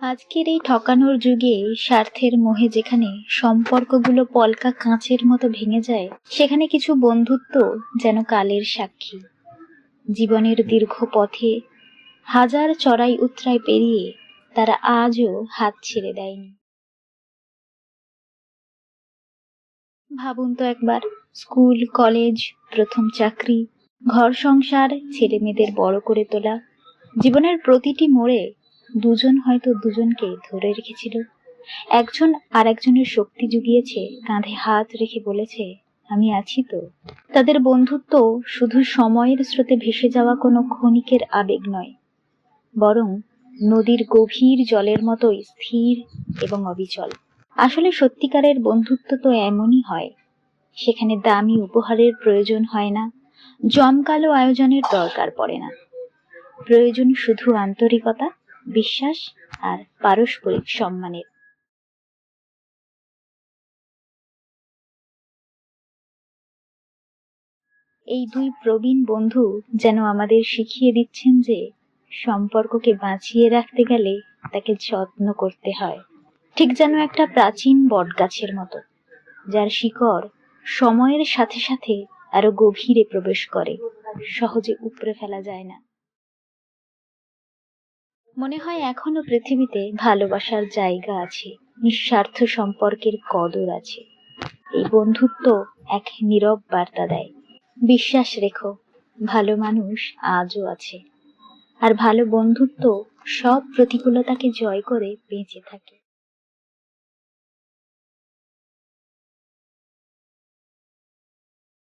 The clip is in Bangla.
আজকের এই ঠকানোর যুগে স্বার্থের মোহে যেখানে সম্পর্কগুলো পলকা কাঁচের মতো ভেঙে যায়, সেখানে কিছু বন্ধুত্ব যেন কালের সাক্ষী। জীবনের দীর্ঘ পথে হাজার চড়াই উতরাই পেরিয়ে তারা আজও হাত ছেড়ে দেয়নি। ভাবুন তো একবার, স্কুল, কলেজ, প্রথম চাকরি, ঘর সংসার ছেলে মেয়েদের বড় করে তোলা, জীবনের প্রতিটি মোড়ে দুজন হয়তো দুজনকে ধরে রেখেছিল। একজন আর একজনের শক্তি জুগিয়েছে, কাঁধে হাত রেখে বলেছে, আমি আছি তো। তাদের বন্ধুত্ব শুধু সময়ের স্রোতে ভেসে যাওয়া কোনো ক্ষণিকের আবেগ নয়, বরং নদীর গভীর জলের মতো স্থির এবং অবিচল। আসলে সত্যিকারের বন্ধুত্ব তো এমনই হয়, সেখানে দামি উপহারের প্রয়োজন হয় না, জমকালো আয়োজনের দরকার পড়ে না। প্রয়োজন শুধু আন্তরিকতা বিশ্বাস আর পারস্পরিক সম্মানের। এই দুই প্রবীণ বন্ধু যেন আমাদের শিখিয়ে দিচ্ছেন যে সম্পর্ককে বাঁচিয়ে রাখতে গেলে তাকে যত্ন করতে হয়। ঠিক যেন একটা প্রাচীন বটগাছের মতো, যার শিকড় সময়ের সাথে সাথে আরও গভীরে প্রবেশ করে, সহজে উপড়ে ফেলা যায় না। মনে হয় এখনও পৃথিবীতে ভালোবাসার জায়গা আছে, নিঃস্বার্থ সম্পর্কের কদর আছে। এই বন্ধুত্ব এক নীরব বার্তা দেয়। বিশ্বাস রেখো, ভালো মানুষ আজও আছে। আর ভালো বন্ধুত্ব সব প্রতিকূলতাকে জয় করে বেঁচে থাকে।